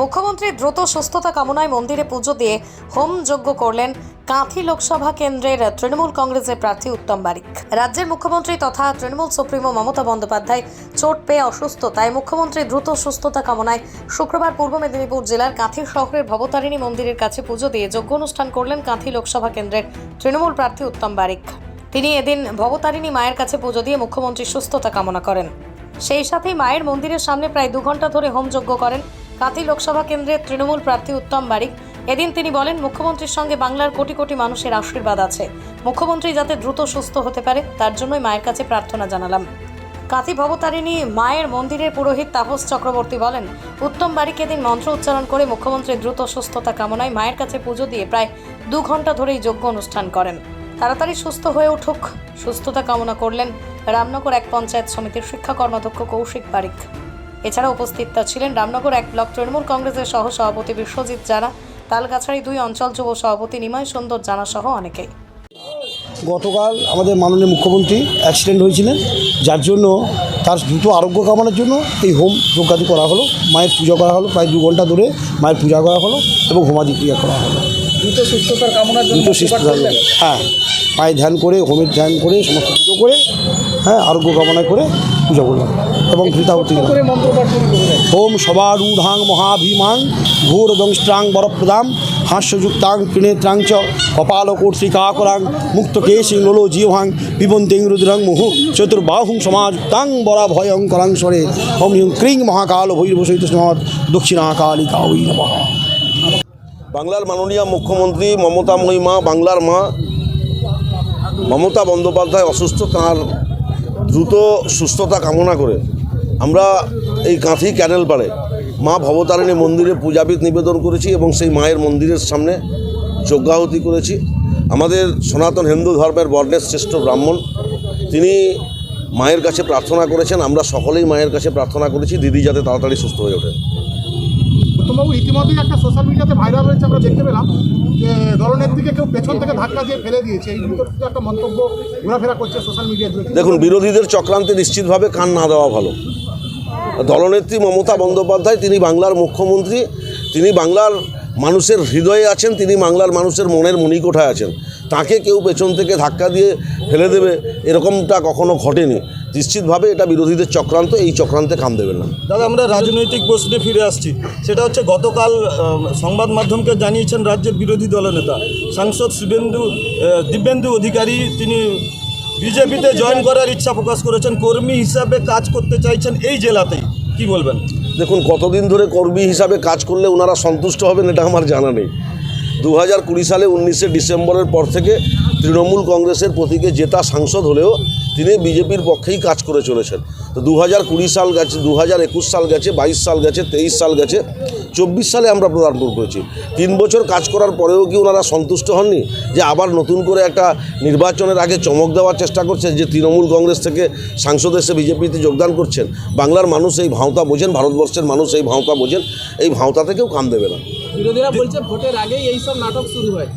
মুখ্যমন্ত্রীর দ্রুত সুস্থতা কামনায় মন্দিরে পুজো দিয়ে হোম যজ্ঞ করলেন কাঁথি লোকসভা কেন্দ্রের তৃণমূল কংগ্রেসের প্রার্থী উত্তম বারিক। রাজ্যের মুখ্যমন্ত্রী তথা তৃণমূল সুপ্রিমো মমতা বন্দ্যোপাধ্যায় চোট পেয়ে অসুস্থ, তাই মুখ্যমন্ত্রী দ্রুত সুস্থতা কামনায় শুক্রবার পূর্ব মেদিনীপুর জেলার কাঁথি শহরের ভবতারিণী মন্দিরের কাছে পুজো দিয়ে যজ্ঞ অনুষ্ঠান করলেন কাঁথি লোকসভা কেন্দ্রের তৃণমূল প্রার্থী উত্তম বারিক। তিনি এদিন ভবতারিণী মায়ের কাছে পুজো দিয়ে মুখ্যমন্ত্রীর সুস্থতা কামনা করেন। সেই সাথেই মায়ের মন্দিরের সামনে প্রায় দু ঘণ্টা ধরে হোমযজ্ঞ করেন কাঁথি লোকসভা কেন্দ্রের তৃণমূল প্রার্থী উত্তম বারিক। এদিন তিনি বলেন, মুখ্যমন্ত্রীর সঙ্গে বাংলার কোটি কোটি মানুষের আশীর্বাদ আছে। মুখ্যমন্ত্রী যাতে দ্রুত সুস্থ হতে পারে, তার জন্যই মায়ের কাছে প্রার্থনা জানালাম। কাঁথি ভবতারিণী মায়ের মন্দিরের পুরোহিত তাপস চক্রবর্তী বলেন, উত্তম বারিক এদিন মন্ত্র উচ্চারণ করে মুখ্যমন্ত্রীর দ্রুত সুস্থতা কামনায় মায়ের কাছে পুজো দিয়ে প্রায় দু ঘণ্টা ধরেই যজ্ঞ অনুষ্ঠান করেন। তাড়াতাড়ি সুস্থ হয়ে উঠুক। সুস্থতা কামনা করলেন রামনগর এক পঞ্চায়েত সমিতির শিক্ষা কর্মাধ্যক্ষ কৌশিক বারিক। এছাড়া উপস্থিত ছিলেন রামনগর এক ব্লক তৃণমূল কংগ্রেসের সহ সভাপতি বিশ্বজিৎ জানা তালগাছাড়ি দুই অঞ্চল যুব সভাপতি নিময় সুন্দর জানা সহ অনেকেই। গতকাল আমাদের মাননীয় মুখ্যমন্ত্রী অ্যাক্সিডেন্ট হয়েছিলেন, যার জন্য তার দ্রুত আরোগ্য কামানোর জন্য এই হোম যজ্ঞাদি করা হলো, মায়ের পূজা করা হলো, প্রায় দু ঘণ্টা ধরে মায়ের পূজা করা হলো এবং হোমাদি ক্রিয়া করা হলো। দ্রুত সুস্থতার কামনার জন্য দ্রুত সুস্থ হ্যাঁ পায়ে ধ্যান করে হোমের ধ্যান করে সমস্ত পুজো করে হ্যাঁ আরোগ্য কামনা করে পুজো করলাম এবং করে শুরু করলেন। ওম সবারূঢ়াং মহাভীমাং ঘোরদংষ্ট্রাং বরপ্রদাম হাস্যযুক্তাং ত্রিনেত্রাং চ কপালকোর্ষিকাকরাং মুক্তকেশিং লোলো জিহাং পিবন্তিং রুদ্রং মুহু চতুর্বাহুং সমাযুক্তাং বরাভয়ঙ্করাং স্বরে ওম হিং ক্রিং মহাকাল ভৈরবসহিত স্মৎ দক্ষিণাকালিকা ওই নমঃ। বাংলার মাননীয় মুখ্যমন্ত্রী মমতা মহিমা, বাংলার মা মমতা বন্দ্যোপাধ্যায় অসুস্থ, তাঁর দ্রুত সুস্থতা কামনা করে আমরা এই কাঁথি ক্যানেল পাড়ে মা ভবতারিণী মন্দিরে পূজাবিদ নিবেদন করেছি এবং সেই মায়ের মন্দিরের সামনে যজ্ঞাহুতি করেছি। আমাদের সনাতন হিন্দু ধর্মের বর্ণের শ্রেষ্ঠ ব্রাহ্মণ, তিনি মায়ের কাছে প্রার্থনা করেছেন, আমরা সকলেই মায়ের কাছে প্রার্থনা করেছি, দিদি যাতে তাড়াতাড়ি সুস্থ হয়ে ওঠেন উত্তমবাবু ইতিমধ্যেই একটা সোশ্যাল মিডিয়াতে ভাইরাল হয়েছে, আমরা দেখতে পেলাম যে দলনের দিকে কেউ পেছন থেকে ধাক্কা দিয়ে ফেলে দিয়েছে। এই বিতর্কিত একটা মন্তব্য ঘোরাফেরা করছে সোশ্যাল মিডিয়া জুড়ে দেখুন, বিরোধীদের চক্রান্তে নিশ্চিতভাবে কান না দেওয়া ভালো। দলনেত্রী মমতা বন্দ্যোপাধ্যায়, তিনি বাংলার মুখ্যমন্ত্রী, তিনি বাংলার মানুষের হৃদয়ে আছেন, তিনি বাংলার মানুষের মনের মণিকোঠায় আছেন। তাকে কেউ পেছন থেকে ধাক্কা দিয়ে ফেলে দেবে, এরকমটা কখনো ঘটেনি। নিশ্চিতভাবে এটা বিরোধীদের চক্রান্ত এই চক্রান্তে কাম দেবেন না। দাদা আমরা রাজনৈতিক প্রশ্নে ফিরে আসছি। সেটা হচ্ছে গতকাল সংবাদ মাধ্যমকে জানিয়েছেন রাজ্যের বিরোধী দলনেতা সাংসদ শুভেন্দু দিব্যেন্দু অধিকারী তিনি বিজেপিতে জয়েন করার ইচ্ছা প্রকাশ করেছেন। কর্মী হিসাবে কাজ করতে চাইছেন এই জেলাতেই। কি বলবেন? দেখুন কতদিন ধরে কর্মী হিসাবে কাজ করলে ওনারা সন্তুষ্ট হবেন এটা আমার জানা নেই। দু হাজার কুড়ি সালে উনিশে ডিসেম্বরের পর থেকে তৃণমূল কংগ্রেসের প্রতীকে জেতা সাংসদ হলেও তিনি বিজেপির পক্ষেই কাজ করে চলেছেন। তো দু হাজার কুড়ি সাল গেছে দু হাজার একুশ সাল গেছে, বাইশ সাল গেছে, তেইশ সাল গেছে, চব্বিশ সালে আমরা প্রদানপুর করেছি। তিন বছর কাজ করার পরেও কি ওনারা সন্তুষ্ট হননি যে আবার নতুন করে একটা নির্বাচনের আগে চমক দেওয়ার চেষ্টা করছেন যে তৃণমূল কংগ্রেস থেকে সাংসদ এসে বিজেপিতে যোগদান করছেন? বাংলার মানুষ এই ভাঁওতা বোঝেন, ভারতবর্ষের মানুষ এই ভাঁওতা বোঝেন, এই ভাঁওতা থেকেও কান দেবে না। বিরোধীরা বলছে ভোটের আগেই এই সব নাটক শুরু হয়।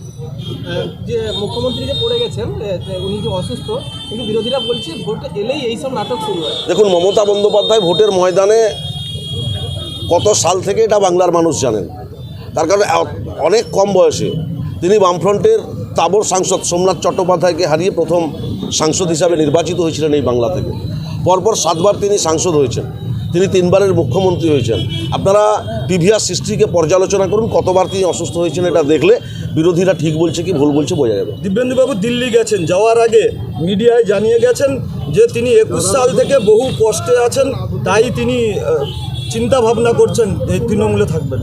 যে মুখ্যমন্ত্রী যে পড়ে গেছেন উনি যে অসুস্থ, কিন্তু বিরোধীরা বলছে ভোট এলেই এই সব নাটক শুরু হয়। দেখুন, মমতা বন্দ্যোপাধ্যায় ভোটের ময়দানে কত সাল থেকে এটা বাংলার মানুষ জানেন। তার কারণে অনেক কম বয়সে তিনি বামফ্রন্টের তাবর সাংসদ সোমনাথ চট্টোপাধ্যায়কে হারিয়ে প্রথম সাংসদ হিসাবে নির্বাচিত হয়েছিলেন এই বাংলা থেকে। পরপর সাতবার তিনি সাংসদ হয়েছেন। তিনি তিনবারের মুখ্যমন্ত্রী হয়েছেন। আপনারা প্রিভিয়াস হিস্ট্রিকে পর্যালোচনা করুন কতবার তিনি অসুস্থ হয়েছেন এটা দেখলে বিরোধীরা ঠিক বলছে কি ভুল বলছে বোঝা যাবে। দিব্যেন্দুবাবু দিল্লি গেছেন যাওয়ার আগে মিডিয়ায় জানিয়ে গেছেন যে তিনি একুশ সাল থেকে বহু কষ্টে আছেন তাই তিনি চিন্তা ভাবনা করছেন এই তৃণমূলে থাকবেন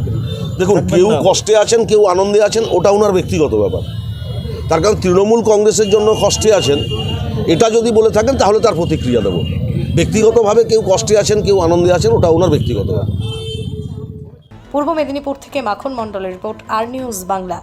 দেখুন কেউ কষ্টে আছেন কেউ আনন্দে আছেন ওটা ওনার ব্যক্তিগত ব্যাপার। তার কারণ তৃণমূল কংগ্রেসের জন্য কষ্টে আছেন এটা যদি বলে থাকেন তাহলে তার প্রতিক্রিয়া দেবো। ব্যক্তিগতভাবে কেউ কষ্টে আছেন, কেউ আনন্দে আছেন, ওটা ওনার ব্যক্তিগত। পূর্ব মেদিনীপুর থেকে মাখন মণ্ডলের রিপোর্ট, আর নিউজ বাংলা।